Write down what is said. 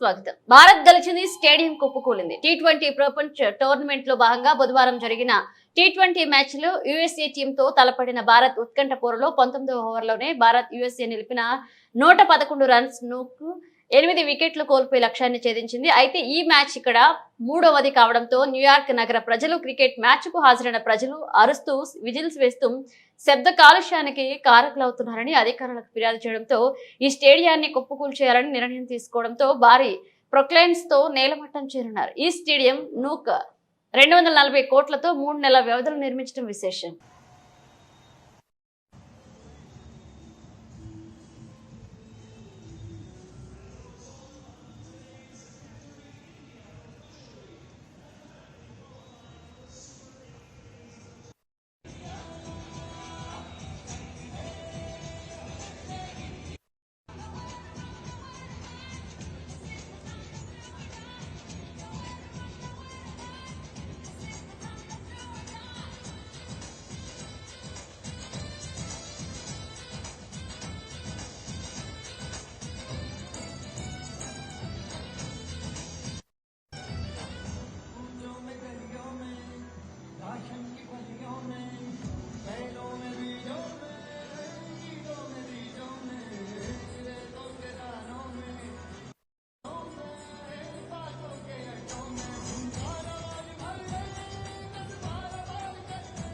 స్వాగతం. భారత్ గెలిచింది స్టేడియం కుప్పకూలింది. టీ ట్వంటీ ప్రపంచ టోర్నమెంట్లో భాగంగా బుధవారం జరిగిన టీ ట్వంటీ మ్యాచ్లో యుఎస్ఏ టీమ్తో తలపడిన భారత్ ఉత్కంఠ పోరులో పంతొమ్మిదో ఓవర్లోనే భారత్ యుఎస్ఏ నిలిపిన నూట పదకొండు రన్స్ను ఎనిమిది వికెట్లు కోల్పోయి లక్ష్యాన్ని ఛేదించింది. అయితే ఈ మ్యాచ్ ఇక్కడ మూడవది కావడంతో న్యూయార్క్ నగర ప్రజలు క్రికెట్ మ్యాచ్కు హాజరైన ప్రజలు అరుస్తూ విజిల్స్ వేస్తూ శబ్ద కాలుష్యానికి కారకులవుతున్నారని అధికారులకు ఫిర్యాదు చేయడంతో ఈ స్టేడియాన్ని కుప్పకూల్చేయాలని నిర్ణయం తీసుకోవడంతో భారీ ప్రొక్లైన్స్తో నేలమట్టం చేరున్నారు ఈ స్టేడియం నూక్ రెండు వందల నలభై కోట్లతో మూడు నెలల వ్యవధిలో నిర్మించడం విశేషం.